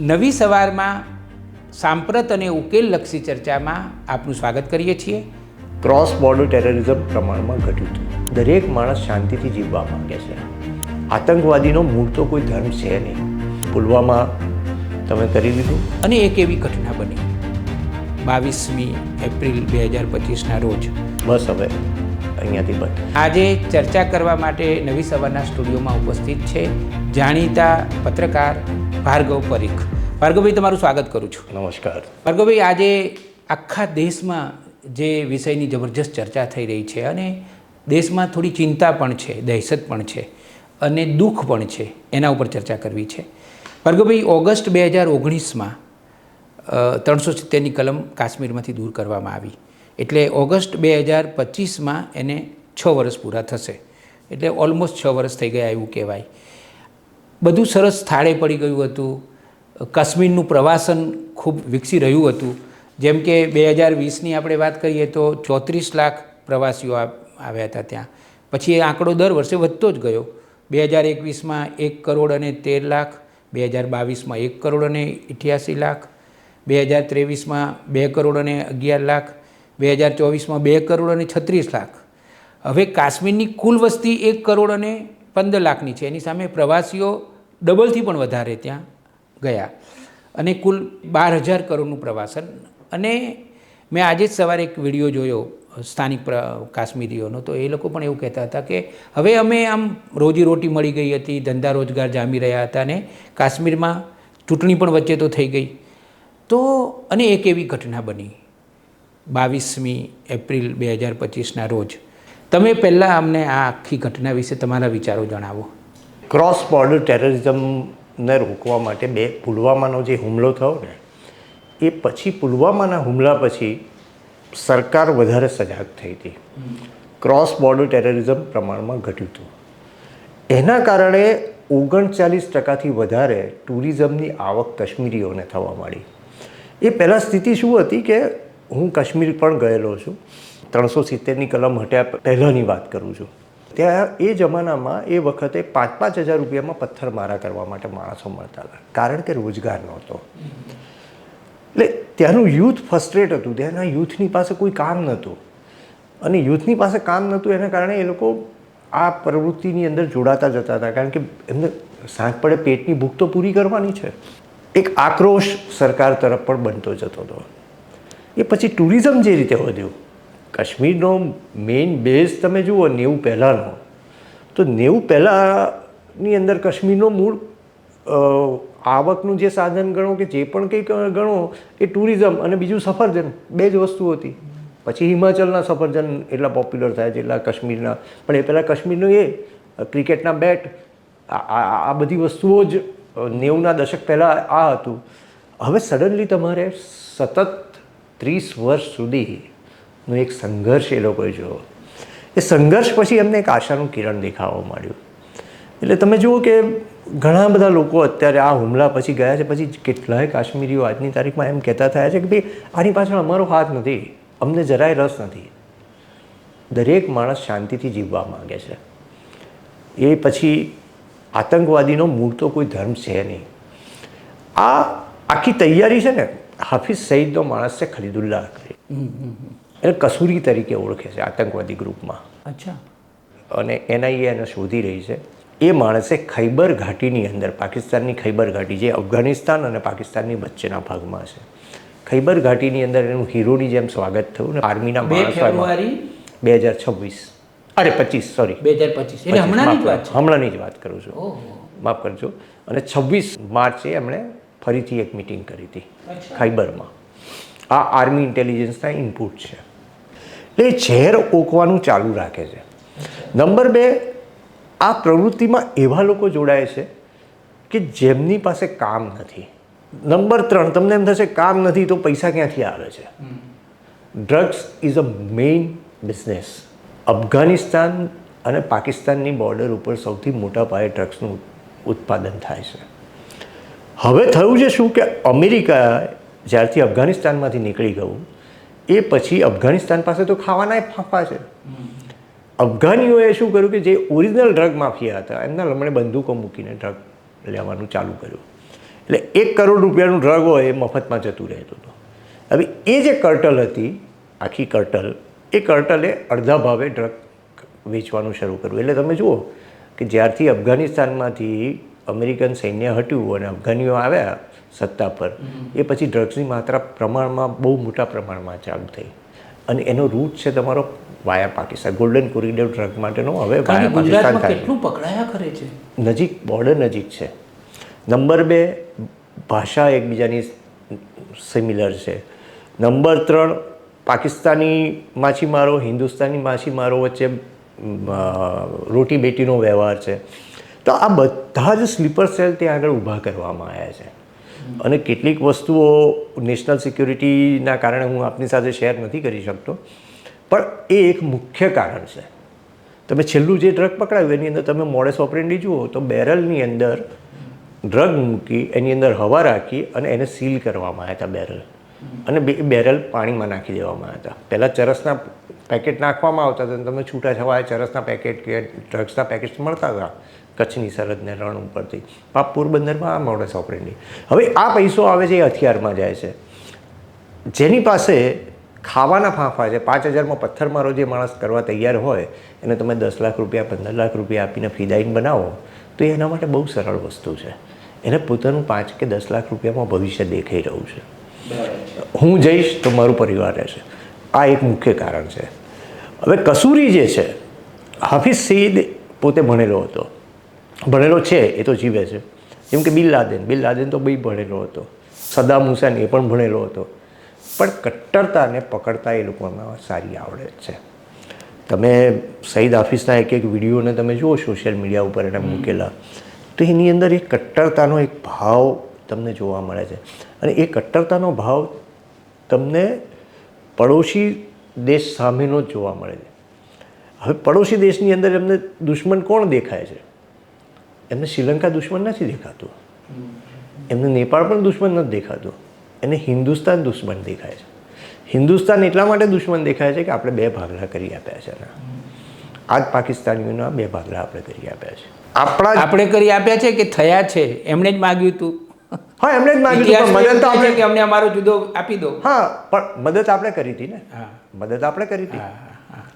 નવી સવારમાં સાંપ્રત અને ઉકેલલક્ષી ચર્ચામાં આપનું સ્વાગત કરીએ છીએ. ક્રોસ બોર્ડર ટેરરિઝમ પ્રમાણમાં ઘટ્યું હતું. દરેક માણસ શાંતિથી જીવવા માંગે છે. આતંકવાદીનો મૂળ તો કોઈ ધર્મ છે નહીં. પુલવામા તમે કરી લીધું? અને એક એવી ઘટના બની. બાવીસમી એપ્રિલ બે હજાર પચીસના રોજ. બસ હવે. અહીંયાથી બંધ. આજે ચર્ચા કરવા માટે નવી સવારના સ્ટુડિયોમાં ઉપસ્થિત છે જાણીતા પત્રકાર ભાર્ગવ પરીખ. ભાર્ગવભાઈ તમારું સ્વાગત કરું છું. નમસ્કાર. ભાર્ગવભાઈ આજે આખા દેશમાં જે વિષયની જબરજસ્ત ચર્ચા થઈ રહી છે અને દેશમાં થોડી ચિંતા પણ છે દહેશત પણ છે અને દુઃખ પણ છે એના ઉપર ચર્ચા કરવી છે. ભાર્ગવભાઈ ઓગસ્ટ બે હજાર ઓગણીસમાં ત્રણસો સિત્તેરની કલમ કાશ્મીરમાંથી દૂર કરવામાં આવી. એટલે ઓગસ્ટ બે હજાર પચીસમાં એને છ વર્ષ પૂરા થશે. એટલે ઓલમોસ્ટ છ વર્ષ થઈ ગયા એવું કહેવાય. બધું સરસ થાળે પડી ગયું હતું. કાશ્મીરનું પ્રવાસન ખૂબ વિકસી રહ્યું હતું. જેમ કે બે હજાર વીસની આપણે વાત કરીએ તો ચોત્રીસ લાખ પ્રવાસીઓ આવ્યા હતા ત્યાં. પછી એ આંકડો દર વર્ષે વધતો જ ગયો. બે હજાર એકવીસમાં એક કરોડ અને તેર લાખ, બે હજાર બાવીસમાં એક કરોડ અને અઠ્યાસી લાખ, બે હજાર ત્રેવીસમાં બે કરોડ અને અગિયાર લાખ બે હજાર ચોવીસમાં બે કરોડ અને છત્રીસ લાખ. હવે કાશ્મીરની કુલ વસ્તી એક કરોડ અને પંદર લાખની છે. એની સામે પ્રવાસીઓ ડબલથી પણ વધારે ત્યાં ગયા. અને કુલ બાર હજાર કરોડનું પ્રવાસન. અને મેં આજે જ સવારે એક વીડિયો જોયો સ્થાનિક કાશ્મીરીઓનો. તો એ લોકો પણ એવું કહેતા હતા કે, હવે અમે આમ રોજીરોટી મળી ગઈ હતી, ધંધા રોજગાર જામી રહ્યા હતા અને કાશ્મીરમાં ચૂંટણી પણ વચ્ચે તો થઈ ગઈ. તો અને એક એવી ઘટના બની. બાવીસમી એપ્રિલ બે હજાર પચીસના રોજ. તમે પહેલાં અમને આ આખી ઘટના વિશે તમારા વિચારો જણાવો. ક્રોસ બોર્ડર ટેરરિઝમને રોકવા માટે બે પુલવામાનો જે હુમલો થયો ને, એ પછી પુલવામાના હુમલા પછી સરકાર વધારે સજાગ થઈ હતી. ક્રોસ બોર્ડર ટેરરિઝમ પ્રમાણમાં ઘટ્યું હતું. એના કારણે ઓગણચાલીસ ટકાથી વધારે ટુરિઝમની આવક કાશ્મીરીઓને થવા માંડી. એ પહેલાં સ્થિતિ શું હતી કે હું કાશ્મીર પણ ગયેલો છું. ત્રણસો સિત્તેરની કલમ હટ્યા પહેલાંની વાત કરું છું. ત્યાં એ જમાનામાં એ વખતે પાંચ પાંચ હજાર રૂપિયામાં પથ્થરમારા કરવા માટે માણસો મળતા હતા. કારણ કે રોજગાર નહોતો. એટલે ત્યાંનું યુથ ફર્સ્ટ્રેટ હતું. ત્યાંના યુથની પાસે કોઈ કામ નહોતું. અને યુથની પાસે કામ નહોતું એના કારણે એ લોકો આ પ્રવૃત્તિની અંદર જોડાતા જતા હતા. કારણ કે એમને સાંજ પડે પેટની ભૂખ તો પૂરી કરવાની છે. એક આક્રોશ સરકાર તરફ પણ બનતો જતો હતો. એ પછી ટુરિઝમ જે રીતે વધ્યું, કાશ્મીરનો મેઇન બેઝ તમે જુઓ, નેવું પહેલાંનો, તો નેવું પહેલાંની અંદર કાશ્મીરનો મૂળ આવકનું જે સાધન ગણો કે જે પણ કંઈક ગણો, એ ટુરિઝમ અને બીજું સફરજન, બે જ વસ્તુ હતી. પછી હિમાચલના સફરજન એટલા પોપ્યુલર થયા એટલા કાશ્મીરના, પણ એ પહેલાં કાશ્મીરનું એ, ક્રિકેટના બેટ આ બધી વસ્તુઓ જ નેવુંના દશક પહેલાં આ હતું. હવે સડનલી તમારે સતત ત્રીસ વર્ષ સુધીનો એક સંઘર્ષ એ લોકોએ જોયો. એ સંઘર્ષ પછી એમને એક આશાનું કિરણ દેખાવા માંડ્યું એટલે તમે જુઓ કે ઘણા બધા લોકો અત્યારે આ હુમલા પછી ગયા છે. પછી કેટલાય કાશ્મીરીઓ આજની તારીખમાં એમ કહેતા થયા છે કે ભાઈ, આની પાછળ અમારો હાથ નથી. અમને જરાય રસ નથી. દરેક માણસ શાંતિથી જીવવા માંગે છે. એ પછી આતંકવાદીનો મૂળ તો કોઈ ધર્મ છે નહીં. આ આખી તૈયારી છે ને હાફિઝ સઈદનો માણસ છે ખલીદુલ્લાહ કરી. એને કસૂરી તરીકે ઓળખે છે આતંકવાદી ગ્રુપમાં. અચ્છા. અને એનઆઈએ એને શોધી રહી છે. એ માણસે ખૈબર ઘાટીની અંદર પાકિસ્તાનની ખૈબર ઘાટી જે અફઘાનિસ્તાન અને પાકિસ્તાનની વચ્ચેના ભાગમાં છે. ખૈબર ઘાટીની અંદર એનું હીરોની જેમ સ્વાગત થયું ને આર્મીના બે ફેબ્રુઆરી બે હજાર છવ્વીસ. અરે પચીસ સોરી બે હજાર પચીસ. હમણાંની જ વાત કરું છું. માફ કરજો. અને છવ્વીસ માર્ચે એમણે ફરીથી એક મિટિંગ કરી હતી ખૈબરમાં આ આર્મી ઇન્ટેલિજન્સના ઇનપુટ છે. એટલે એ ઝેર ઓકવાનું ચાલુ રાખે છે. નંબર બે આ પ્રવૃત્તિમાં એવા લોકો જોડાય છે કે જેમની પાસે કામ નથી. નંબર ત્રણ તમને એમ થશે કામ નથી તો પૈસા ક્યાંથી આવે છે? Drugs is a main business Afghanistan અને પાકિસ્તાનની બોર્ડર ઉપર સૌથી મોટા પાયે ડ્રગ્સનું ઉત્પાદન થાય છે. હવે થયું છે શું કે અમેરિકા જ્યારથી અફઘાનિસ્તાનમાંથી નીકળી ગયું, એ પછી અફઘાનિસ્તાન પાસે તો ખાવાના ફાંફા છે. અફઘાનીઓએ શું કર્યું કે જે ઓરિજિનલ ડ્રગ માફિયા હતા, એમના લમણે બંદૂકો મૂકીને ડ્રગ લેવાનું ચાલુ કર્યું. એટલે એક કરોડ રૂપિયાનું ડ્રગ હોય એ મફતમાં જતું રહેતું હતું. હવે એ જે કર્ટલ હતી, આખી કર્ટલ, એ કર્ટલે અડધા ભાવે ડ્રગ વેચવાનું શરૂ કર્યું. એટલે તમે જુઓ કે જ્યારથી અફઘાનિસ્તાનમાંથી અમેરિકન સૈન્ય હટ્યું અને અફઘાનીઓ આવ્યા સત્તા પર. એ પછી ડ્રગ્સની માત્રા પ્રમાણમાં બહુ મોટા પ્રમાણમાં ચાલુ થઈ. અને એનો રૂટ છે તમારો via Pakistan golden corridor drug માટેનો. હવે વાયા પાકિસ્તાન કેટલું પકડાયા કરે છે? નજીક બોર્ડર નજીક છે. નંબર બે ભાષા એકબીજાની સિમિલર છે. નંબર ત્રણ પાકિસ્તાની માછીમારો હિન્દુસ્તાની માછીમારો વચ્ચે રોટી બેટીનો વ્યવહાર છે. તો આ બધા જ સ્લીપર સેલ ત્યાં આગળ ઊભા કરવામાં આવ્યા છે. અને કેટલીક વસ્તુઓ નેશનલ સિક્યુરિટીના કારણે હું આપની સાથે શેર નથી કરી શકતો. પણ એ એક મુખ્ય કારણ છે. તમે છેલ્લું જે ડ્રગ પકડાયું, એની અંદર તમે મોડેસ ઓપરેન્ડી જુઓ, તો બેરલની અંદર ડ્રગ મૂકી, એની અંદર હવા રાખી અને એને સીલ કરવામાં આવ્યા હતા બેરલ. અને બે, બેરલ પાણીમાં નાખી દેવામાં આવ્યા હતા. પહેલાં ચરસના પેકેટ નાખવામાં આવતા હતા તમે છૂટા છવાયા ચરસના પેકેટ કે ડ્રગ્સના પેકેટ મળતા હતા. કચ્છની સરહદને રણ ઉપરથી. આ પોરબંદરમાં આ મોડસ ઓપરેન્ડી હવે આ પૈસો આવે છે એ હથિયારમાં જાય છે. જેની પાસે ખાવાના ફાંફા છે, પાંચ હજારમાં પથ્થરમારો જે માણસ કરવા તૈયાર હોય, એને તમે દસ લાખ રૂપિયા, પંદર લાખ રૂપિયા આપીને ફિદાઈન બનાવો, તો એના માટે બહુ સરળ વસ્તુ છે. એને પોતાનું પાંચ કે દસ લાખ રૂપિયામાં ભવિષ્ય દેખાઈ રહ્યું છે. હું જઈશ તો મારું પરિવાર રહેશે. આ એક મુખ્ય કારણ છે. હવે કસૂરી જે છે, હાફિઝ સઈદ પોતે ભણેલો હતો. ભણેલો છે, એ તો જીવે છે. જેમ કે બિલ લાદેન બિલ લાદેન તો બી ભણેલો હતો. સદામ હુસેન એ પણ ભણેલો હતો. પણ કટ્ટરતાને પકડતા એ લોકોમાં સારી આવડે છે. તમે સઈદ હાફિઝના એક એક વિડીયોને તમે જુઓ સોશિયલ મીડિયા ઉપર એને મૂકેલા, તો એની અંદર એક કટ્ટરતાનો એક ભાવ તમને જોવા મળે છે. અને એ કટ્ટરતાનો ભાવ તમને પડોશી દેશ સામેનો જ જોવા મળે છે. હવે પડોશી દેશની અંદર એમને દુશ્મન કોણ દેખાય છે? એમને શ્રીલંકા દુશ્મન નથી દેખાતું. એમને નેપાળ પણ દુશ્મન નથી દેખાતું. એને હિન્દુસ્તાન દુશ્મન દેખાય છે. હિન્દુસ્તાન એટલા માટે દુશ્મન દેખાય છે કે આપણે બે ભાગલા કરી આપ્યા છે એના. આ જ પાકિસ્તાનીઓના બે ભાગલા આપણે કરી આપ્યા છે. આપણા આપણે કરી આપ્યા છે કે થયા છે? એમણે જ માગ્યું હતું હા એમણે જ માગ્યું મદદ તો આપણે કે અમને અમારો જુદો આપી દો. હા પણ મદદ આપણે કરી હતી ને? હા. મદદ આપણે કરી હતી.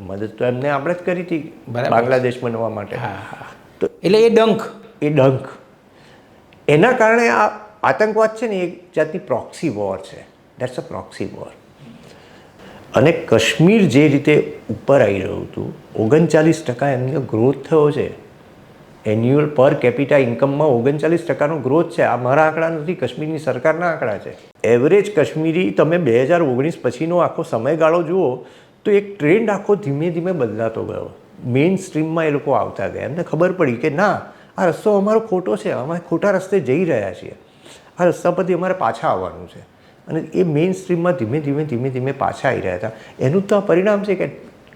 મદદ તો એમને આપણે જ કરી હતી બાંગ્લાદેશ બનવા માટે. હા હા. તો એટલે એ ડંખ. એ ડંખ. એના કારણે આ આતંકવાદ છે ને એક જાતની પ્રોક્સી વોર છે. That's a proxy war. અને કાશ્મીર જે રીતે ઉપર આવી રહ્યું હતું ઓગણચાલીસ ટકા એમનો ગ્રોથ થયો છે. એન્યુઅલ પર કેપિટા ઇન્કમમાં ઓગણચાલીસ ટકાનો ગ્રોથ છે. આ મારા આંકડા નથી કાશ્મીરની સરકારના આંકડા છે. એવરેજ કાશ્મીરી તમે બે હજાર ઓગણીસ પછીનો આખો સમયગાળો જુઓ તો એક ટ્રેન્ડ આખો ધીમે ધીમે બદલાતો ગયો. મેઇન સ્ટ્રીમમાં એ લોકો આવતા ગયા. એમને ખબર પડી કે ના આ રસ્તો અમારો ખોટો છે. અમે ખોટા રસ્તે જઈ રહ્યા છીએ. આ રસ્તા પરથી અમારે પાછા આવવાનું છે. અને એ મેઇન સ્ટ્રીમમાં ધીમે ધીમે ધીમે ધીમે પાછા આવી રહ્યા હતા. એનું તો આ પરિણામ છે કે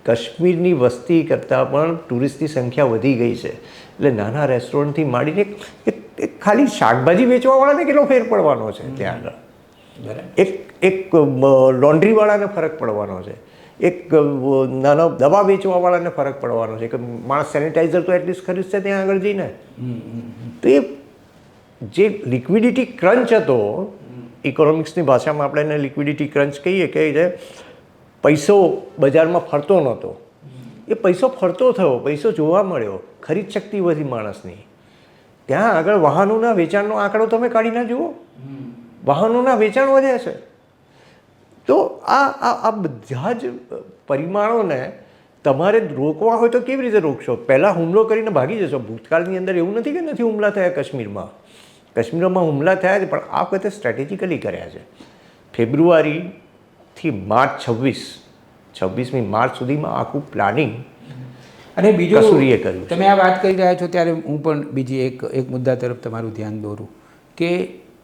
કાશ્મીરની વસ્તી કરતાં પણ ટુરિસ્ટની સંખ્યા વધી ગઈ છે. એટલે નાના રેસ્ટોરન્ટથી માંડીને એક- ખાલી શાકભાજી વેચવાવાળાને કેટલો ફેર પડવાનો છે ત્યાં આગળ? બરાબર. એક એક લોન્ડ્રીવાળાને ફરક પડવાનો છે. એક નાનો દવા વેચવાવાળાને ફરક પડવાનો છે. કે માણસ સેનિટાઈઝર તો એટલીસ્ટ ખરીદશે ત્યાં આગળ જઈને. તો એ જે લિક્વિડિટી ક્રંચ હતો ઇકોનોમિક્સની ભાષામાં આપણે એને લિક્વિડિટી ક્રંચ કહીએ કે જે પૈસો બજારમાં ફરતો નહોતો. એ પૈસો ફરતો થયો પૈસો જોવા મળ્યો. ખરીદ શક્તિ વધી માણસની. ત્યાં આગળ વાહનોના વેચાણનો આંકડો તમે કાઢીને જુઓ. વાહનોના વેચાણ વધ્યા છે. તો આ આ આ બધા જ પરિમાણોને તમારે રોકવા હોય તો કેવી રીતે રોકશો? પહેલાં હુમલો કરીને ભાગી જશો. ભૂતકાળની અંદર એવું નથી કે નથી હુમલા થયા કાશ્મીરમાં. કાશ્મીરમાં હુમલા થયા છે પણ આ વખતે સ્ટ્રેટેજિકલી કર્યા છે. ફેબ્રુઆરીથી માર્ચ છવ્વીસ. છવ્વીસમી માર્ચ સુધીમાં આખું પ્લાનિંગ અને બીજું કસૂરીએ કર્યું તમે આ વાત કરી રહ્યા છો ત્યારે હું પણ બીજી એક એક મુદ્દા તરફ તમારું ધ્યાન દોરું કે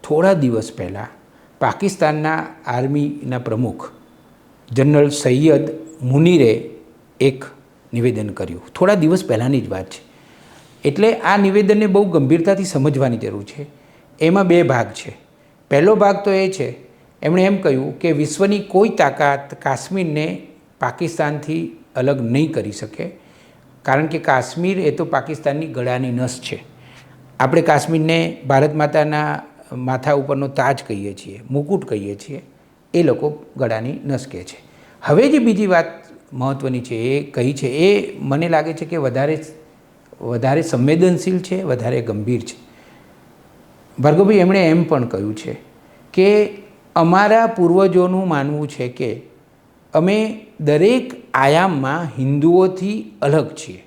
થોડા દિવસ પહેલાં પાકિસ્તાનના આર્મીના પ્રમુખ જનરલ સૈયદ મુનીરે એક નિવેદન કર્યું. થોડા દિવસ પહેલાંની જ વાત છે. એટલે આ નિવેદનને બહુ ગંભીરતાથી સમજવાની જરૂર છે. એમાં બે ભાગ છે. પહેલો ભાગ તો એ છે, એમણે એમ કહ્યું કે વિશ્વની કોઈ તાકાત કાશ્મીરને પાકિસ્તાનથી અલગ નહીં કરી શકે, કારણ કે કાશ્મીર એ તો પાકિસ્તાનની ગળાની નસ છે. આપણે કાશ્મીરને ભારત માતાના માથા ઉપરનો તાજ કહીએ છીએ, મુકુટ કહીએ છીએ, એ લોકો ગળાની નસ કહે છે. હવે જે બીજી વાત મહત્ત્વની છે, એ કહી છે, એ મને લાગે છે કે વધારે વધારે સંવેદનશીલ છે, વધારે ગંભીર છે. ભાર્ગવભાઈ, એમણે એમ પણ કહ્યું છે કે અમારા પૂર્વજોનું માનવું છે કે અમે દરેક આયામમાં હિન્દુઓથી અલગ છીએ.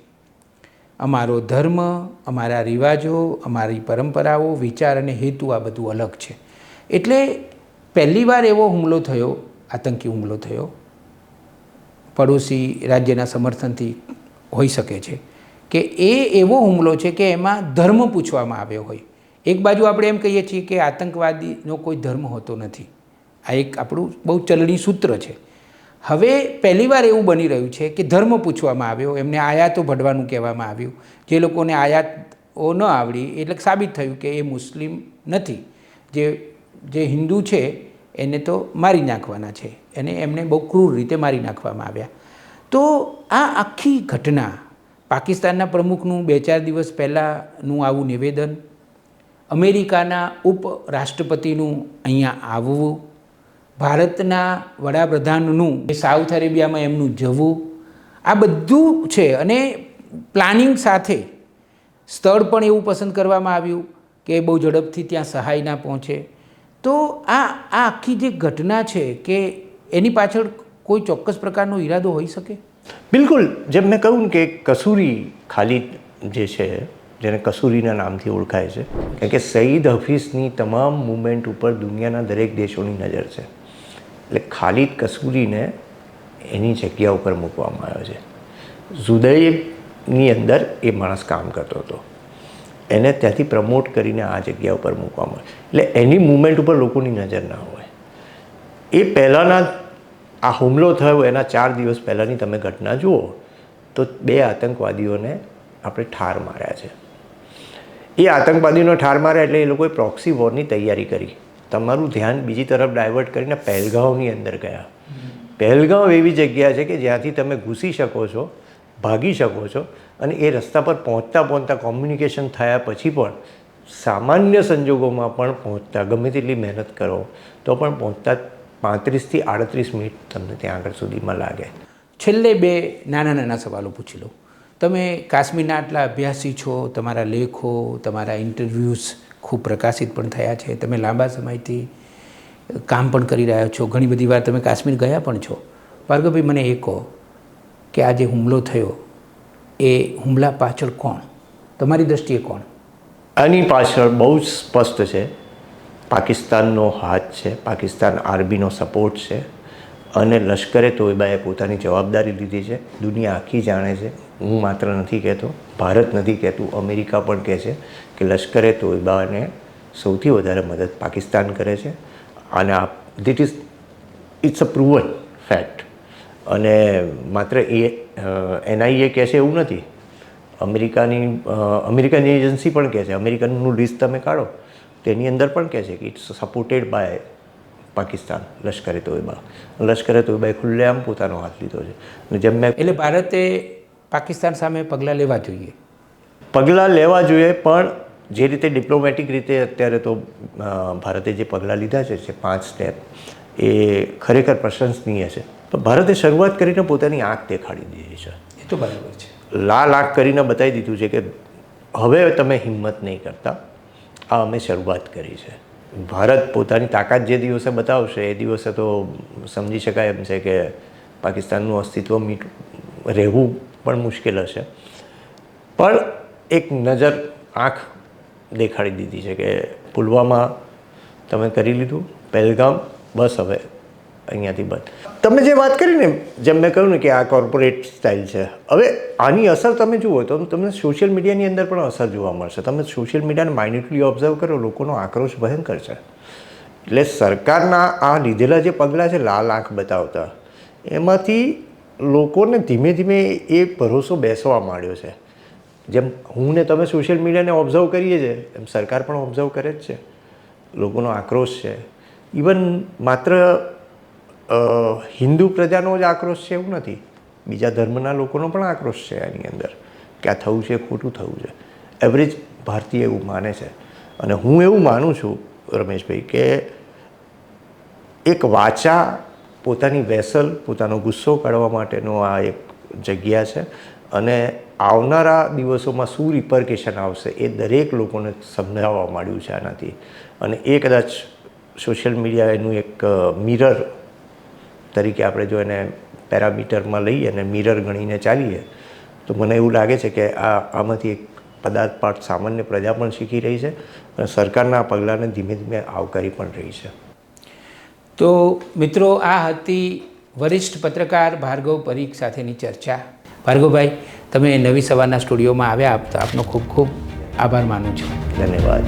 અમારો ધર્મ, અમારા રિવાજો, અમારી પરંપરાઓ, વિચાર અને હેતુ આ બધું અલગ છે. એટલે પહેલીવાર એવો હુમલો થયો, આતંકી હુમલો થયો, પડોશી રાજ્યના સમર્થનથી હોઈ શકે છે કે એ એવો હુમલો છે કે એમાં ધર્મ પૂછવામાં આવ્યો હોય. એક બાજુ આપણે એમ કહીએ છીએ કે આતંકવાદીનો કોઈ ધર્મ હોતો નથી. આ એક આપણું બહુ ચલણી સૂત્ર છે. હવે પહેલીવાર એવું બની રહ્યું છે કે ધર્મ પૂછવામાં આવ્યો, એમને આયાતો ભડવાનું કહેવામાં આવ્યું. જે લોકોને આયાતો ન આવડી, એટલે સાબિત થયું કે એ મુસ્લિમ નથી. જે જે હિન્દુ છે, એને તો મારી નાખવાના છે. અને એમને બહુ ક્રૂર રીતે મારી નાખવામાં આવ્યા. તો આ આખી ઘટના પાકિસ્તાનના પ્રમુખનું બે ચાર દિવસ પહેલાંનું આવું નિવેદન, અમેરિકાના ઉપરાષ્ટ્રપતિનું અહીંયા આવવું ભારતના વડાપ્રધાનનું સાઉથ અરેબિયામાં એમનું જવું, આ બધું છે. અને પ્લાનિંગ સાથે સ્થળ પણ એવું પસંદ કરવામાં આવ્યું કે બહુ ઝડપથી ત્યાં સહાય ના પહોંચે. તો આ આ આખી જે ઘટના છે કે એની પાછળ કોઈ ચોક્કસ પ્રકારનો ઈરાદો હોઈ શકે? બિલકુલ. જેમ મેં કહ્યું કે કસૂરી ખાલી જે છે, જેને કસૂરીના નામથી ઓળખાય છે, કારણ કે સઈદ હફીઝની તમામ મુવમેન્ટ ઉપર દુનિયાના દરેક દેશોની નજર છે. એટલે ખાલિદ કસૂરીને એની જગ્યા ઉપર મૂકવામાં આવ્યો છે. ઝુદૈની અંદર એ માણસ કામ કરતો હતો. એને ત્યાંથી પ્રમોટ કરીને આ જગ્યા ઉપર મૂકવામાં આવે એટલે એની મુવમેન્ટ ઉપર લોકોની નજર ના હોય. એ પહેલાંના આ હુમલો થયો, એના ચાર દિવસ પહેલાંની તમે ઘટના જુઓ, તો બે આતંકવાદીઓને આપણે ઠાર માર્યા છે. એ આતંકવાદીઓને ઠાર માર્યા એટલે એ લોકોએ પ્રોક્સી વોરની તૈયારી કરી. તમારું ધ્યાન બીજી તરફ ડાયવર્ટ કરીને પહેલગાંવની અંદર ગયા. પહેલગાંવ એવી જગ્યા છે કે જ્યાંથી તમે ઘૂસી શકો છો, ભાગી શકો છો અને એ રસ્તા પર પહોંચતા પહોંચતા કોમ્યુનિકેશન થયા પછી પણ સામાન્ય સંજોગોમાં પણ પહોંચતા, ગમે તેટલી મહેનત કરો, તો પણ પહોંચતા પાંત્રીસથી આડત્રીસ મિનિટ તમને ત્યાં આગળ સુધીમાં લાગે. છેલ્લે બે નાના નાના સવાલો પૂછી લો તમે કાશ્મીરના આટલા અભ્યાસી છો, તમારા લેખો, તમારા ઇન્ટરવ્યૂઝ ખૂબ પ્રકાશિત પણ થયા છે. તમે લાંબા સમયથી કામ પણ કરી રહ્યા છો. ઘણી બધી વાર તમે કાશ્મીર ગયા પણ છો. ભાર્ગવભાઈ, મને એ કહો કે આ જે હુમલો થયો, એ હુમલા પાછળ કોણ? તમારી દૃષ્ટિએ કોણ? આની પાછળ બહુ જ સ્પષ્ટ છે. પાકિસ્તાનનો હાથ છે, પાકિસ્તાન આર્મીનો સપોર્ટ છે અને લશ્કરે તોયબાએ પોતાની જવાબદારી લીધી છે. દુનિયા આખી જાણે છે. હું માત્ર નથી કહેતો, ભારત નથી કહેતું, અમેરિકા પણ કહે છે કે લશ્કરે તોયબાને સૌથી વધારે મદદ પાકિસ્તાન કરે છે. અને આ this is it's a proven fact અને માત્ર એ એનઆઈએ કહે છે એવું નથી. અમેરિકાની અમેરિકાની એજન્સી પણ કહે છે. અમેરિકનનું લિસ્ટ તમે કાઢો. તેની અંદર પણ કહે છે કે it's supported by Pakistan Lashkar-e Taiba Lashkar-e તોયબાએ ખુલ્લેઆમ પોતાનો હાથ લીધો છે. અને જેમ મેં એટલે ભારતે પાકિસ્તાન સામે પગલાં લેવા જોઈએ? પગલાં લેવા જોઈએ પણ જે રીતે ડિપ્લોમેટિક રીતે અત્યારે તો ભારતે જે પગલાં લીધા છે જે પાંચ સ્ટેપ એ ખરેખર પ્રશંસનીય છે. તો ભારતે શરૂઆત કરીને પોતાની આંખ દેખાડી દીધી છે. એ તો બરાબર છે. લાલ આંખ કરીને બતાવી દીધું છે કે હવે તમે હિંમત નહીં કરતા. આ અમે શરૂઆત કરી છે. ભારત પોતાની તાકાત જે દિવસે બતાવશે એ દિવસે તો સમજી શકાય એમ છે કે પાકિસ્તાનનું અસ્તિત્વ મીટ રહેવું પણ મુશ્કેલ હશે. પણ એક નજર આંખ દેખાડી દીધી છે કે પુલવામા તમે કરી લીધું, પહેલગામ, બસ હવે અહીંયાથી બંધ. તમે જે વાત કરી ને જેમ મેં કહ્યું ને કે આ કોર્પોરેટ સ્ટાઇલ છે, હવે આની અસર તમે જુઓ તો તમને સોશિયલ મીડિયાની અંદર પણ અસર જોવા મળશે. તમે સોશિયલ મીડિયાને માઇન્યુટલી ઓબ્ઝર્વ કરો, લોકોનો આક્રોશ ભયંકર છે. એટલે સરકારના આ લીધેલા જે પગલાં છે, લાલ આંખ બતાવતા, એમાંથી લોકોને ધીમે ધીમે એ ભરોસો બેસવા માંડ્યો છે. જેમ હું ને તમે સોશિયલ મીડિયાને ઓબ્ઝર્વ કરીએ છીએ, એમ સરકાર પણ ઓબ્ઝર્વ કરે જ છે. લોકોનો આક્રોશ છે. ઇવન માત્ર હિન્દુ પ્રજાનો જ આક્રોશ છે એવું નથી. બીજા ધર્મના લોકોનો પણ આક્રોશ છે આની અંદર, કે આ થવું છે, ખોટું થવું છે. એવરેજ ભારતીય એવું માને છે. અને હું એવું માનું છું, રમેશભાઈ, કે એક વાચા પોતાની વેસલ, પોતાનો ગુસ્સો કાઢવા માટેનો આ એક જગ્યા છે. અને આવનારા દિવસોમાં શું રિપરકેશન આવશે એ દરેક લોકોને સમજાવવા માંડ્યું છે આનાથી. અને એ કદાચ સોશિયલ મીડિયા એનું એક મિરર તરીકે આપણે જો એને પેરામીટરમાં લઈએ અને મિરર ગણીને ચાલીએ, તો મને એવું લાગે છે કે આ, આમાંથી એક પદાર્થ પાઠ સામાન્ય પ્રજા પણ શીખી રહી છે અને સરકારના પગલાંને ધીમે ધીમે આવકારી પણ રહી છે. તો મિત્રો આ હતી વરિષ્ઠ પત્રકાર ભાર્ગવ પરીખ સાથેની ચર્ચા. ભાર્ગવભાઈ તમે નવી સવારના સ્ટુડિયોમાં આવ્યા આપતા આપનો ખૂબ ખૂબ આભાર માનું છું. ધન્યવાદ.